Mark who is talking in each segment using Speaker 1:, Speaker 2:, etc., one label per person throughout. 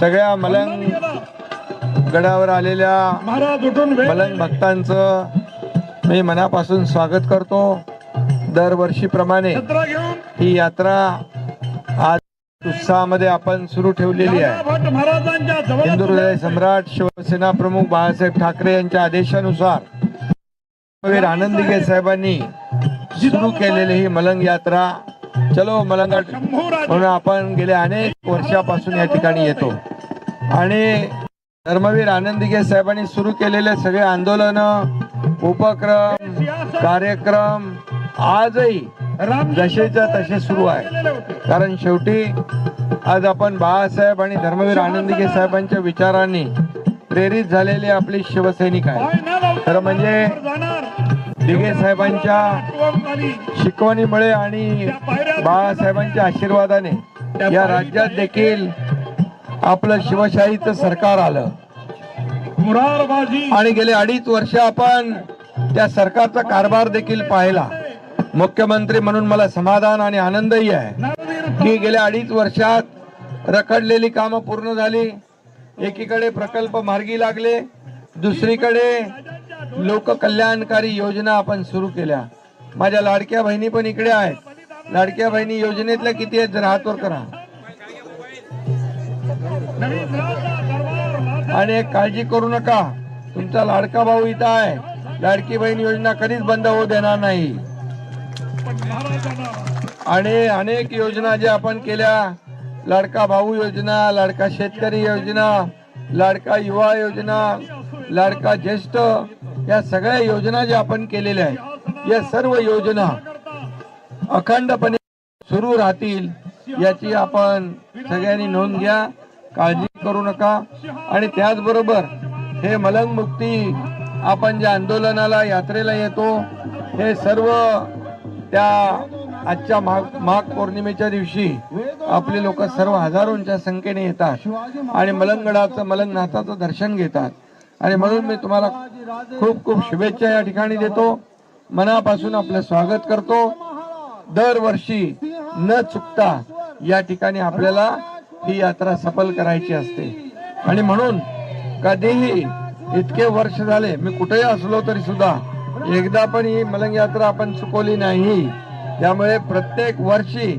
Speaker 1: सगळ्या मलंग गडावर आलेल्या मलंग भक्तांचं मी मनापासून स्वागत करतो. दरवर्षीप्रमाणे ही यात्रा आज उत्साहामध्ये आपण सुरू ठेवलेली आहे. हिंदू हृदय सम्राट शिवसेना प्रमुख बाळासाहेब ठाकरे यांच्या आदेशानुसार आनंदीगे साहेबांनी सुरू केलेली ही मलंग यात्रा चलो
Speaker 2: मला
Speaker 1: म्हणून आपण गेल्या अनेक वर्षापासून या ठिकाणी येतो. आणि धर्मवीर आनंदीगे साहेबांनी सुरू केलेले सगळे आंदोलन उपक्रम कार्यक्रम आजही जसेच्या तसे सुरू आहे. कारण शेवटी आज आपण बाळासाहेब आणि धर्मवीर आनंदीगे साहेबांच्या विचारांनी प्रेरित झालेले आपले शिवसैनिक आहेत खरं म्हणजे
Speaker 2: दिगे
Speaker 1: दिघे साहेबांच्या शिकवणीमुळे आणि बाळासाहेबांच्या आशीर्वादाने या राज्यात देखील आपलं शिवशाहीचं सरकार आलं. आणि गेले अडीच वर्ष आपण त्या सरकारचा कारभार देखील पाहिला. मुख्यमंत्री म्हणून मला समाधान आणि आनंदही आहे. की गेल्या अडीच वर्षात रखडलेली कामं पूर्ण झाली. एकीकडे प्रकल्प मार्गी लागले. दुसरीकडे लोककल्याणकारी योजना आपण सुरू केल्या. माझ्या लाडक्या बहिणी पण इकडे आहेत. लाडक्या बहिणी योजनेतल्या किती आहेत? जरा हातवर करा. आणि एक काळजी करू नका. तुमचा लाडका भाऊ इथं आहे. लाडकी बहीण योजना कधीच बंद होऊ देणार नाही. आणि अनेक योजना ज्या आपण केल्या. लाडका भाऊ योजना लाडका शेतकरी योजना लाडका युवा योजना लाडका ज्येष्ठ या सगळ्या योजना ज्या आपण केलेल्या आहेत या सर्व योजना अखंडपणे सुरू राहतील याची आपण सगळ्यांनी नोंद घ्या काळजी करू नका. आणि त्याचबरोबर हे मलंग मुक्ती आपण ज्या आंदोलनाला यात्रेला येतो हे सर्व त्या आजच्या माघ माघ पौर्णिमेच्या दिवशी आपले लोक सर्व हजारोंच्या संख्येने येतात आणि मलंगडाचं मलंगनाथाचं दर्शन घेतात. आणि म्हणून मी तुम्हाला खूप खूप शुभेच्छा या ठिकाणी देतो. मनापासून आपलं स्वागत करतो. दरवर्षी न चुकता या ठिकाणी आपल्याला ही यात्रा सफल करायची असते. आणि म्हणून कधीही इतके वर्ष झाले मी कुठेही असलो तरी सुद्धा एकदा पण ही मलंग यात्रा आपण चुकवली नाही. त्यामुळे प्रत्येक वर्षी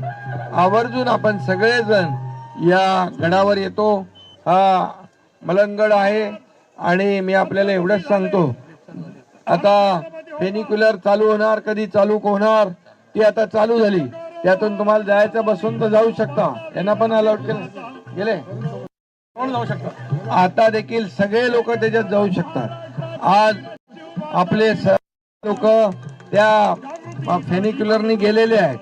Speaker 1: आवर्जून आपण सगळेजण या गडावर येतो. हा मलंगड आहे आणि मी आपल्याला एवढंच सांगतो. आता फेनिक्युलर चालू होणार कधी चालू होणार? ती आता चालू झाली. त्यातून तुम्हाला जायचं बसून तर जाऊ शकता. यांना पण अलाउड केलं. गेले? कोण जाऊ शकता? आता देखील सगळे लोक त्याच्यात जाऊ शकतात. आज आपले लोक त्या फेनिक्युलरनी गेलेले आहेत.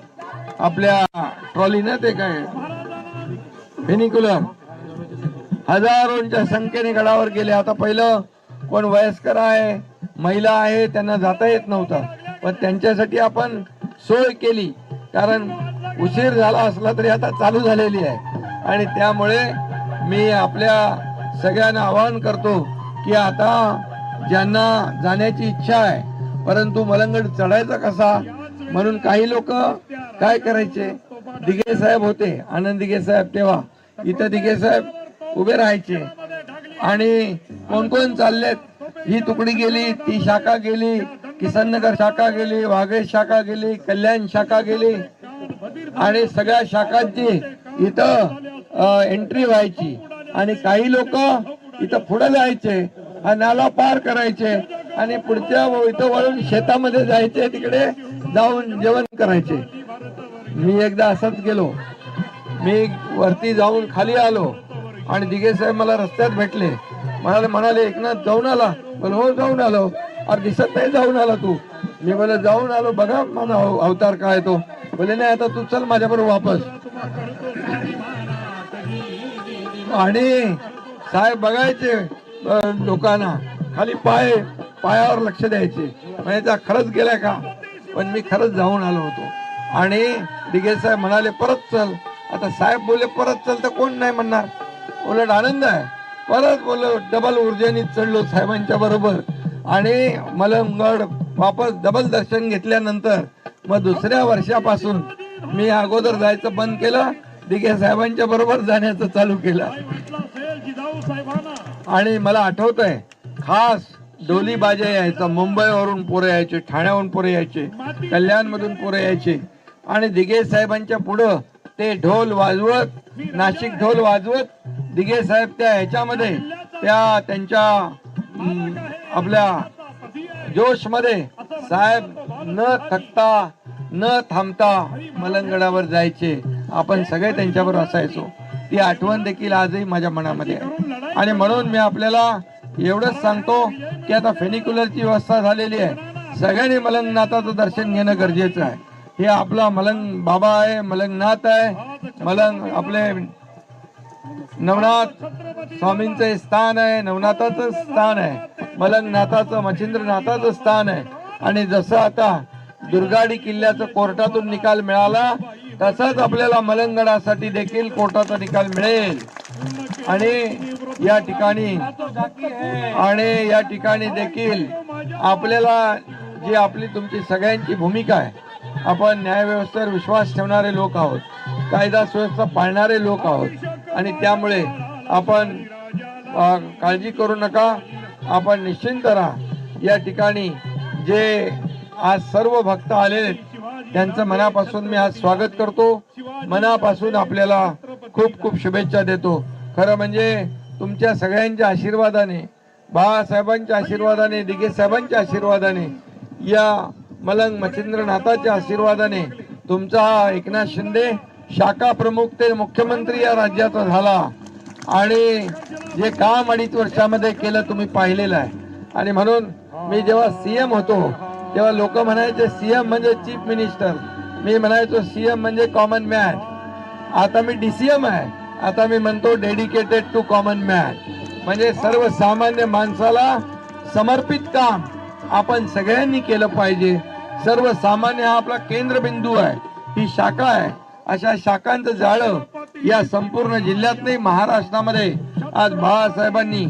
Speaker 1: आपल्या ट्रॉलीनं ते काय? फेनिक्युलर. हजारोंच्या संख्येने गडावर गेले. आता पहिलं कोण वयस्कर आहे महिला आहे त्यांना जाता येत नव्हतं. पण त्यांच्यासाठी आपण सोय केली. कारण उशीर झाला असला तरी आता चालू झालेली आहे. आणि त्यामुळे मी आपल्या सगळ्यांना आवाहन करतो की आता ज्यांना जाण्याची इच्छा आहे परंतु मलंगड चढायचा कसा म्हणून काही लोक काय करायचे? दिघे साहेब होते आनंद दिघे साहेब तेव्हा. इथं दिघे साहेब उभे राहायचे. आणि कोण कोण चाललेत? ही तुकडी गेली ती शाखा गेली किसननगर शाखा गेली वाघे शाखा गेली कल्याण शाखा गेली. आणि सगळ्या शाखांची इथं एंट्री व्हायची. आणि काही लोक इथं पुढे जायचे हा नाला पार करायचे आणि पुढच्या इथं वळून शेतामध्ये जायचे तिकडे जाऊन जेवण करायचे. मी एकदा असंच गेलो. मी वरती जाऊन खाली आलो आणि दिघे साहेब मला रस्त्यात भेटले. म्हणाले म्हणाले एकनाथ जाऊन आला. पण हो जाऊन आलो. अरे दिसत नाही जाऊन आला तू. मी बोले जाऊन आलो बघा माझा अवतार काय तो. बोले नाही आता तू चल माझ्याबरोबर वापस. आणि साहेब बघायचे लोकांना. खाली पाय पायावर लक्ष द्यायचे. म्हणजे खरंच गेलाय का? पण मी खरंच जाऊन आलो होतो. आणि दिघे साहेब म्हणाले परत चल. आता साहेब बोलले परत चल तर कोण नाही म्हणणार? उलट आनंद आहे. परत बोललो डबल ऊर्जेने चढलो साहेबांच्या बरोबर. आणि मलंगड वापस डबल दर्शन घेतल्यानंतर मग दुसऱ्या वर्षापासून मी अगोदर जायचं बंद केलं दिघे साहेबांच्या बरोबर जाण्याचं चालू केलं. आणि मला आठवत आहे खास डोली बाजा यायचा मुंबईवरून पोरं यायचे ठाण्याहून पोरं यायचे कल्याणमधून पोरं यायचे. आणि दिघे साहेबांच्या पुढं ते ढोल वाजवत नाशिक ढोल वाजवत दिघे साहेब त्या ह्याच्यामध्ये त्या त्यांच्या आपल्या जोशमध्ये साहेब न थकता न थांबता मलंगडावर जायचे. आपण सगळे त्यांच्यावर असायचो. ती आठवण देखील आजही माझ्या मनामध्ये आहे. आणि म्हणून मी आपल्याला एवढंच सांगतो की आता फेनिक्युलरची व्यवस्था झालेली आहे. सगळ्यांनी मलंगनाथाचं दर्शन घेणं गरजेचं आहे. हे आपला मलंग बाबा आहे मलंगनाथ आहे. मलंग आपले नवनाथ स्वामींचे स्थान आहे नवनाथाचं स्थान आहे. मलंगनाथाचं मच्छिंद्रनाथाचं स्थान आहे. आणि जसं आता दुर्गाडी किल्ल्याचं कोर्टातून निकाल मिळाला तसाच आपल्याला मलंगडासाठी देखील कोर्टाचा निकाल मिळेल. आणि या ठिकाणी आणि या ठिकाणी देखील आपल्याला जी आपली तुमची सगळ्यांची भूमिका आहे आपण न्यायव्यवस्थेवर विश्वास ठेवणारे लोक आहोत कायदा सुव्यवस्था पाळणारे लोक आहोत. आणि त्यामुळे आपण काळजी करू नका. आपण निश्चिंत राहा. या ठिकाणी जे आज सर्व भक्त आलेले आहेत, त्यांचं मनापासून मी आज स्वागत करतो. मनापासून आपल्याला खूप खूप शुभेच्छा देतो. खरं म्हणजे तुमच्या सगळ्यांच्या आशीर्वादाने बाळासाहेबांच्या आशीर्वादाने दिगे साहेबांच्या आशीर्वादाने या मलंग मच्छिंद्रनाथाच्या आशीर्वादाने तुमचा हा एकनाथ शिंदे शाखा प्रमुख ते मुख्यमंत्री या राज्याचा झाला. आणि जे काम अडीच वर्षामध्ये केलं तुम्ही पाहिलेलं आहे. आणि म्हणून मी जेव्हा सीएम होतो तेव्हा लोक म्हणायचे सीएम म्हणजे चीफ मिनिस्टर. मी म्हणायचो सीएम म्हणजे कॉमन मॅन आता मी डीसीएम आहे. आता मी म्हणतो डेडिकेटेड टू कॉमन मॅन म्हणजे सर्वसामान्य माणसाला समर्पित काम आपण सगळ्यांनी केलं पाहिजे. सर्वसामान्य हा आपला केंद्रबिंदू आहे. ही शाखा आहे. अशा शाखांचं जाळं या संपूर्ण जिल्ह्यात नाही महाराष्ट्रामध्ये आज बाळासाहेबांनी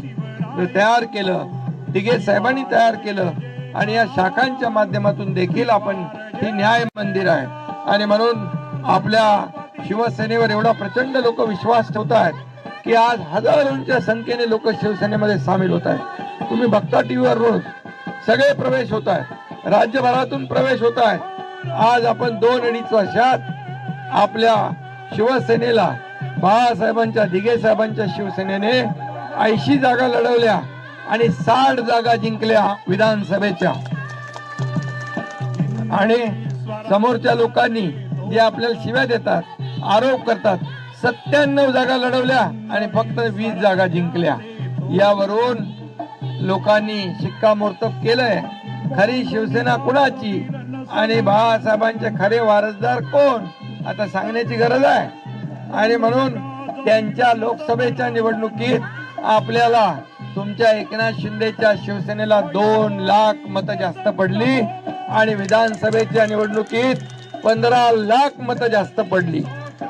Speaker 1: तयार केलं दिघे साहेबांनी तयार केलं आणि या शाखांच्या माध्यमातून देखील आपण ही न्याय मंदिर आहे. आणि म्हणून आपल्या शिवसेनेवर एवढा प्रचंड लोक विश्वास ठेवत आहेत की आज हजारोंच्या संख्येने लोक शिवसेनेमध्ये सामील होत आहेत. तुम्ही बघता टीव्हीवर रोज सगळे प्रवेश होत आहेत. राज्यभरातून प्रवेश होत आहे आज आपण दोन अडीच वर्षात आपल्या शिवसेनेला बाळासाहेबांच्या दिघे साहेबांच्या शिवसेनेने ऐंशी जागा लढवल्या आणि साठ जागा जिंकल्या विधानसभेच्या. आणि समोरच्या लोकांनी जे आपल्याला शिव्या देतात आरोप करतात सत्त्याण्णव जागा लढवल्या आणि फक्त वीस जागा जिंकल्या. यावरून लोकांनी शिक्कामोर्तब केलंय. खरी शिवसेना कुणाची? आणि बाळासाहेबांचे खरे वारसदार कोण? आता सांगण्याची गरज आहे. आणि म्हणून त्यांच्या लोकसभेच्या निवडणुकीत आपल्याला तुमच्या एकनाथ शिंदेच्या शिवसेनेला दोन लाख मतं जास्त पडली आणि विधानसभेच्या निवडणुकीत पंधरा लाख मतं जास्त पडली.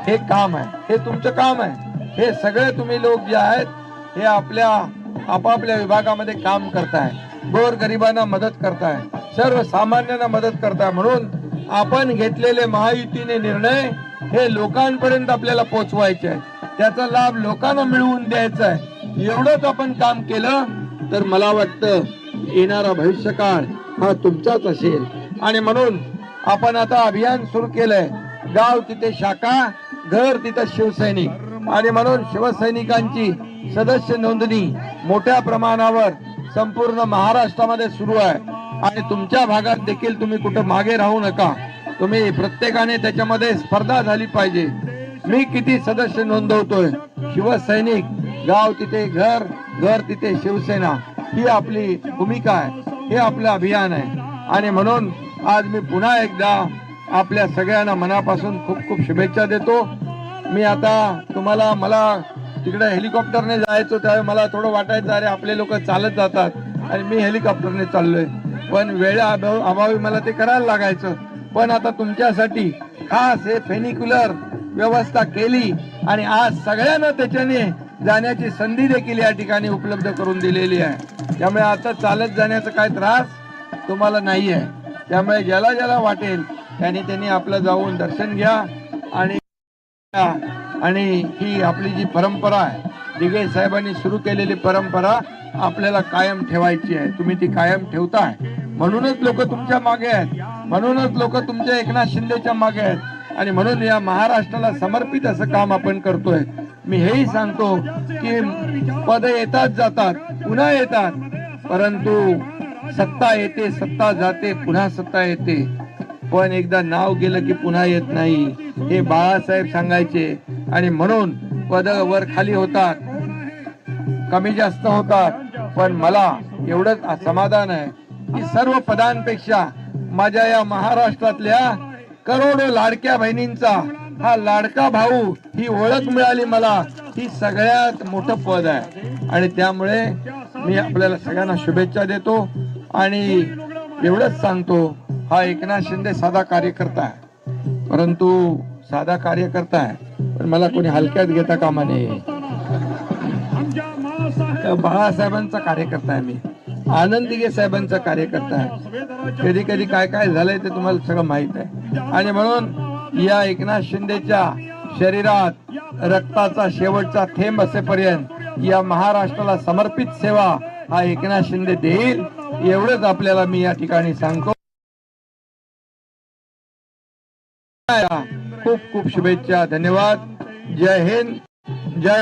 Speaker 1: हे काम आहे. हे तुमचं काम आहे. हे सगळे तुम्ही लोक जे आहेत हे आपल्या आपापल्या विभागामध्ये काम करताय. गोर गरिबांना मदत करताय. सर्वसामान्यांना मदत करताय. म्हणून आपण घेतलेले महायुतीने निर्णय हे लोकांपर्यंत आपल्याला पोहोचवायचे आहे त्याचा लाभ लोकांना मिळवून द्यायचा आहे. एवढंच आपण काम केलं तर मला वाटतं येणारा भविष्यकाळ हा तुमचाच असेल. आणि म्हणून आपण आता अभियान सुरू केलंय. गाव तिथे शाखा घर तिथे शिवसैनिक. आणि म्हणून शिवसैनिकांची सदस्य नोंदणी मोठ्या प्रमाणावर संपूर्ण महाराष्ट्रामध्ये सुरू आहे. आणि तुमच्या भागात देखील तुम्ही कुठं मागे राहू नका. तुम्ही प्रत्येकाने त्याच्यामध्ये स्पर्धा झाली पाहिजे. मी किती सदस्य नोंदवतोय? शिवसैनिक गाव तिथे घर घर तिथे शिवसेना. ही आपली भूमिका आहे. हे आपलं अभियान आहे. आणि म्हणून आज मी पुन्हा एकदा आपल्या सगळ्यांना मनापासून खूप खूप शुभेच्छा देतो. मी आता तुम्हाला मला तिकडे हेलिकॉप्टरने जायचो त्यावेळी मला थोडं वाटायचं अरे आपले लोक चालत जातात. आणि मी हेलिकॉप्टरने चाललोय. पण वेळ अभाव- अभावी मला ते करायला लागायचं. पण आता तुमच्यासाठी खास हे फेनिक्युलर व्यवस्था केली आणि आज सगळ्यांना त्याच्याने जाण्याची संधी देखील या ठिकाणी उपलब्ध करून दिलेली आहे. त्यामुळे आता चालत जाण्याचा काय त्रास तुम्हाला नाही आहे त्यामुळे ज्याला ज्याला वाटेल त्यांनी त्यांनी आपलं जाऊन दर्शन घ्या आणि आणि ही आपली जी परंपरा आहे दिगे साहेबांनी सुरू केलेली परंपरा आपल्याला कायम ठेवायची आहे. तुम्ही ती कायम ठेवताय. म्हणूनच लोक तुमच्या मागे आहेत. म्हणूनच लोक तुमच्या एकनाथ शिंदेच्या मागे आहेत. आणि म्हणून या महाराष्ट्राला समर्पित असं काम आपण करतोय. मी हेही सांगतो की पद येतात जातात पुन्हा येतात. परंतु सत्ता येते सत्ता जाते पुन्हा सत्ता येते. पण एकदा नाव गेलं की पुन्हा येत नाही. हे बाळासाहेब सांगायचे. आणि म्हणून पद वर खाली होतात. कमी जास्त होतात. पण मला एवढंच समाधान आहे की सर्व पदांपेक्षा माझ्या या महाराष्ट्रातल्या करोडो लाडक्या बहिणींचा हा लाडका भाऊ ही ओळख मिळाली मला. ही सगळ्यात मोठं पद आहे. आणि त्यामुळे मी आपल्याला सगळ्यांना शुभेच्छा देतो. आणि एवढंच सांगतो हा एकनाथ शिंदे साधा कार्यकर्ता आहे. परंतु साधा कार्यकर्ता आहे. पण मला कोणी हलक्यात घेता कामा नये. बाळासाहेबांचा कार्यकर्ता आहे मी. आनंदीगे साहेबांचा कार्यकर्ता आहे. कधी कधी काय काय झालंय ते तुम्हाला सगळं माहीत आहे. आणि म्हणून या एकनाथ शिंदेच्या शरीरात रक्ताचा शेवटचा थेंब असेपर्यंत या महाराष्ट्राला समर्पित सेवा हा एकनाथ शिंदे देईल एवढंच आपल्याला मी या ठिकाणी सांगतो. खूप खूप शुभेच्छा धन्यवाद. जय हिंद जय